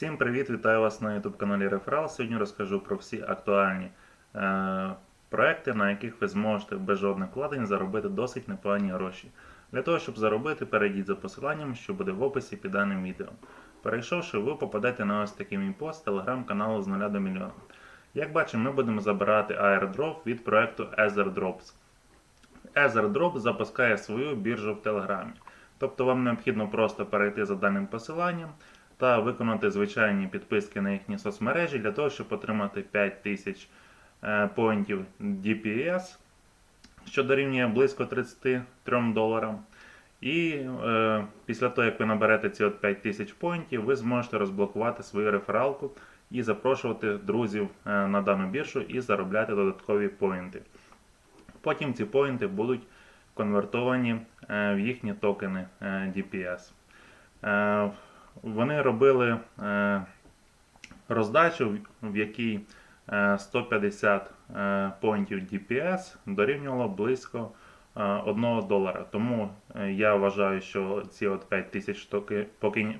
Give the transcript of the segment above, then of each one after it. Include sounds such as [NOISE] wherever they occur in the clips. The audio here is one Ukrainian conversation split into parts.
Всім привіт! Вітаю вас на YouTube каналі Реферал. Сьогодні розкажу про всі актуальні е, проекти, на яких ви зможете без жодних вкладень заробити досить непогані гроші. Для того, щоб заробити, перейдіть за посиланням, що буде в описі під даним відео. Перейшовши, ви попадете на ось такий мій пост телеграм-каналу з 0 до мільйона. Як бачимо, ми будемо забирати airdrop від проекту EtherDrops. EtherDrop запускає свою біржу в Телеграмі. Тобто вам необхідно просто перейти за даним посиланням та виконати звичайні підписки на їхні соцмережі для того, щоб отримати 5000 е, поінтів DPS, що дорівнює близько 33 доларам. І е, після того, як ви наберете ці от 5000 поінтів, ви зможете розблокувати свою рефералку і запрошувати друзів е, на дану біржу і заробляти додаткові поінти. Потім ці поінти будуть конвертовані е, в їхні токени DPS. Е, Вони робили е, роздачу, в- якій е, 150 е, поінтів DPS дорівнювало близько 1 долара. Тому е, я вважаю, що ці от 5000 токи- поки-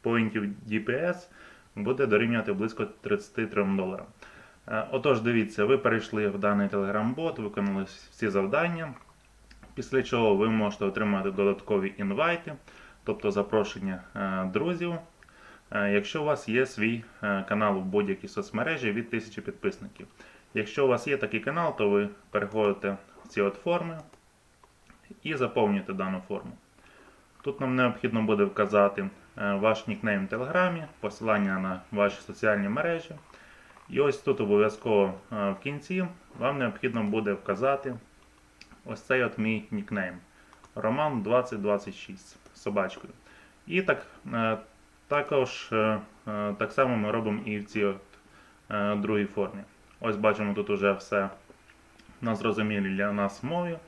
поінтів DPS буде дорівнювати близько 33 доларам. Е, Отож, дивіться, ви перейшли в даний телеграм-бот, виконали всі завдання. Після чого ви можете отримати додаткові інвайти, тобто запрошення е, друзів. е, Якщо у вас є свій е, канал в будь-якій соцмережі від 1000 підписників. Якщо у вас є такий канал, то ви переходите в ці от форми і заповнюєте дану форму. Тут нам необхідно буде вказати ваш нікнейм в Телеграмі, посилання на ваші соціальні мережі. І ось тут обов'язково в кінці вам необхідно буде вказати ось цей от мій нікнейм. Роман 2026 з собачкою. І так, е, також е, е, так само ми робимо і в цій от, другій формі. Ось бачимо тут уже все на зрозумілій для нас мові.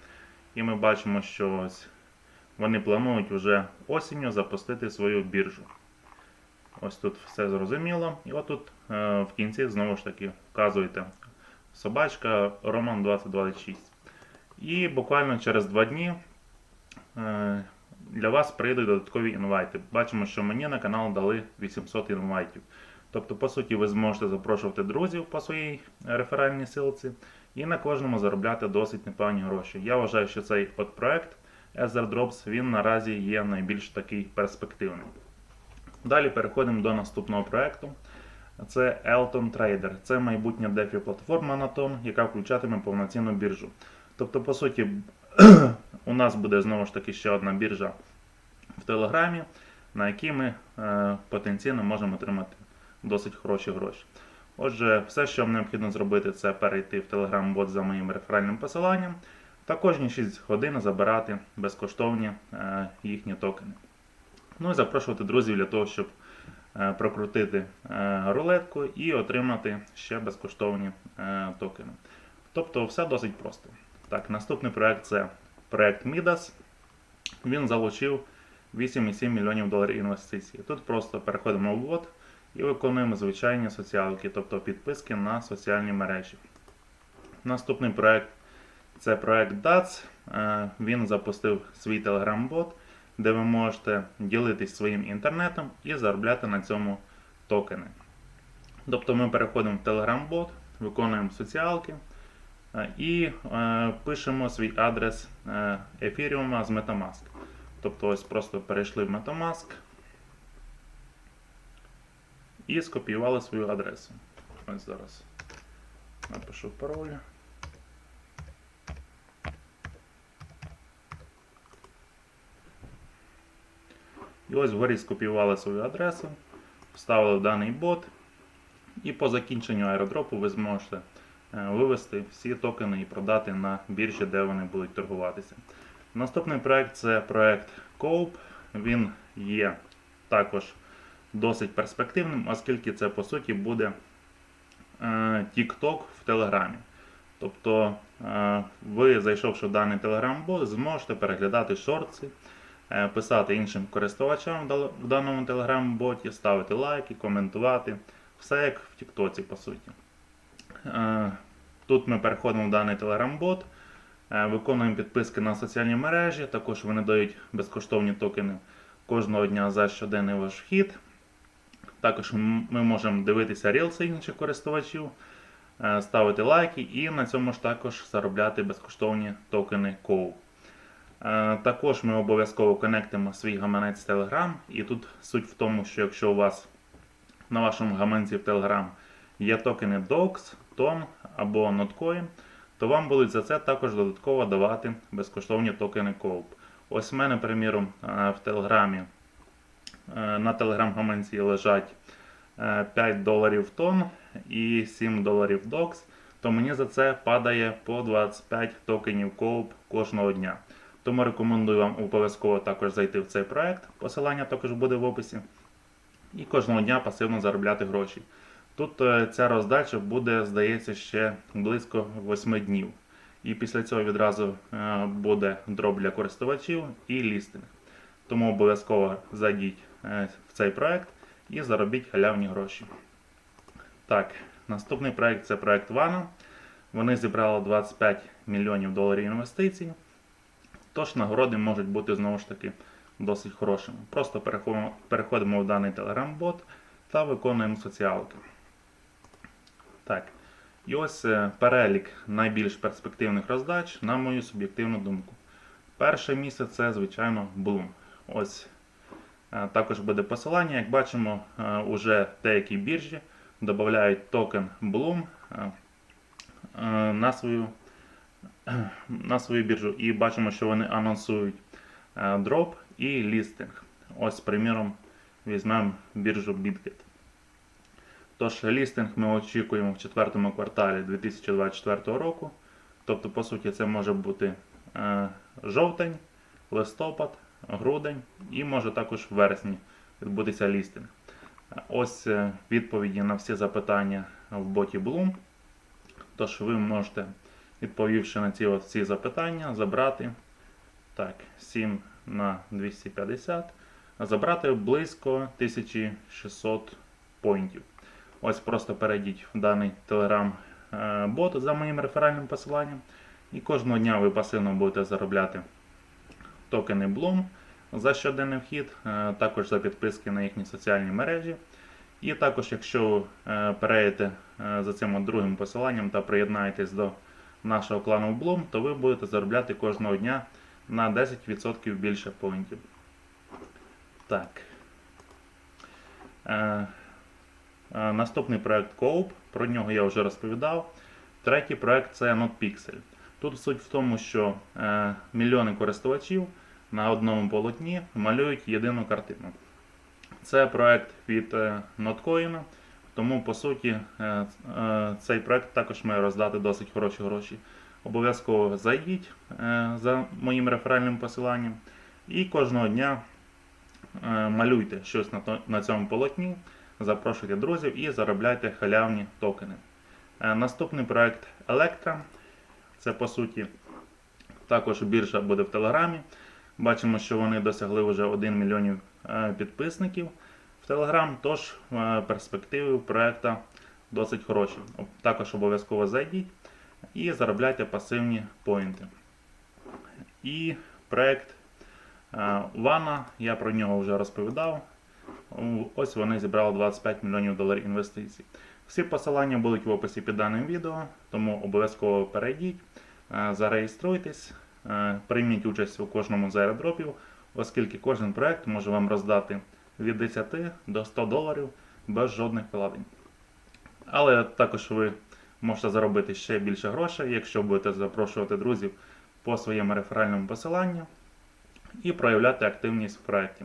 І ми бачимо, що ось вони планують вже осінню запустити свою біржу. Ось тут все зрозуміло. І отут в кінці знову ж таки вказуєте собачка Роман 2026. І буквально через два дні для вас прийдуть додаткові інвайти. Бачимо, що мені на канал дали 800 інвайтів. Тобто, по суті, ви зможете запрошувати друзів по своїй реферальній силці і на кожному заробляти досить непогані гроші. Я вважаю, що цей от проект Ether Drops він наразі є найбільш такий перспективний. Далі переходимо до наступного проекту. Це Elton Trader. Це майбутня DeFi платформа на том, яка включатиме повноцінну біржу. Тобто, по суті, у нас буде знову ж таки ще одна біржа в Телеграмі, на якій ми е, потенційно можемо отримати досить хороші гроші. Отже, все, що вам необхідно зробити, це перейти в Telegram-бот за моїм реферальним посиланням та кожні 6 годин забирати безкоштовні е, їхні токени. Ну і запрошувати друзів для того, щоб е, прокрутити рулетку і отримати ще безкоштовні токени. Тобто все досить просто. Так, наступний проект це проект Midas. Він залучив 8,7 мільйонів доларів інвестицій. Тут просто переходимо в бот і виконуємо звичайні соціалки, тобто підписки на соціальні мережі. Наступний проект це проект DATS. Е, Він запустив свій телеграм-бот, де ви можете ділитись своїм інтернетом і заробляти на цьому токени. Тобто ми переходимо в телеграм-бот, виконуємо соціалки і е, пишемо свій адрес е, ефіріума з Metamask. Тобто ось просто перейшли в Metamask і скопіювали свою адресу. Ось зараз напишу пароль. І ось вгорі скопіювали свою адресу, вставили в даний бот, і по закінченню аеродропу ви зможете вивести всі токени і продати на біржі, де вони будуть торгуватися. Наступний проект це проект Coop. Він є також досить перспективним, оскільки це по суті буде е, TikTok в Телеграмі. Тобто е, ви, зайшовши в даний Telegram-бот, зможете переглядати шорти, е, писати іншим користувачам в даному Telegram-боті, ставити лайки, коментувати. Все як в Тіктоці, по суті. Е, Тут ми переходимо в даний Telegram-бот, е, виконуємо підписки на соціальні мережі, також вони дають безкоштовні токени кожного дня за щоденний ваш вхід. Також ми можемо дивитися рілси інших користувачів, е, ставити лайки і на цьому ж також заробляти безкоштовні токени COW. Також ми обов'язково конектимо свій гаманець Telegram. І тут суть в тому, що якщо у вас на вашому гаманці в Telegram є токени DOX, TON або Notcoin, то вам будуть за це також додатково давати безкоштовні токени COP. Ось в мене, приміром, е, в Телеграмі е, на телеграм-гаманці лежать е, 5 доларів тон і 7 доларів DOX, то мені за це падає по 25 токенів COP кожного дня. Тому рекомендую вам обов'язково також зайти в цей проект. Посилання також буде в описі. І кожного дня пасивно заробляти гроші. Тут е, ця роздача буде, здається, ще близько 8 днів. І після цього відразу е, буде дроп для користувачів і лістинг. Тому обов'язково зайдіть е, в цей проект і заробіть халявні гроші. Так, наступний проект це проект Вана. Вони зібрали 25 мільйонів доларів інвестицій. Тож нагороди можуть бути знову ж таки досить хорошими. Просто переходимо, в даний Telegram-бот та виконуємо соціалки. Так. І ось е, перелік найбільш перспективних роздач, на мою суб'єктивну думку. Перше місце це, звичайно, Bloom. Ось е, також буде посилання. Як бачимо, е, уже деякі біржі додають токен Bloom на свою, [CLEARS THROAT] на свою біржу. І бачимо, що вони анонсують дроп і лістинг. Ось, приміром, візьмемо біржу BitGet. Тож лістинг ми очікуємо в четвертому кварталі 2024 року. Тобто, по суті, це може бути е, жовтень, листопад, грудень і може також в вересні відбутися лістинг. Ось е, відповіді на всі запитання в боті Bloom. Тож ви можете, відповівши на ці всі запитання, забрати так, 7 на 250, забрати близько 1600 поінтів. Ось просто перейдіть в даний Telegram-бот за моїм реферальним посиланням. І кожного дня ви пасивно будете заробляти токени Bloom за щоденний вхід, е, також за підписки на їхні соціальні мережі. І також, якщо е, перейдете е, за цим другим посиланням та приєднаєтесь до нашого клану Bloom, то ви будете заробляти кожного дня на 10% більше поінтів. Так. Е, Наступний проект Coop, про нього я вже розповідав. Третій проект це NotPixel. Тут суть в тому, що е, мільйони користувачів на одному полотні малюють єдину картину. Це проект від е, Notcoin, тому по суті цей проект також має роздати досить хороші гроші. Обов'язково зайдіть за моїм реферальним посиланням і кожного дня малюйте щось на цьому полотні запрошуйте друзів і заробляйте халявні токени. Е, Наступний проект Electra. Це по суті також біржа буде в Телеграмі. Бачимо, що вони досягли вже 1 мільйонів е, підписників в Телеграм, тож е, перспективи проекту досить хороші. Також обов'язково зайдіть і заробляйте пасивні поінти. І проект Вана, я про нього вже розповідав. Ось вони зібрали 25 мільйонів доларів інвестицій. Всі посилання будуть в описі під даним відео, тому обов'язково перейдіть, е, зареєструйтесь, е, прийміть участь у кожному з аеродропів, оскільки кожен проект може вам роздати від 10 до 100 доларів без жодних вкладень. Але також ви можете заробити ще більше грошей, якщо будете запрошувати друзів по своєму реферальному посиланню і проявляти активність в проєкті.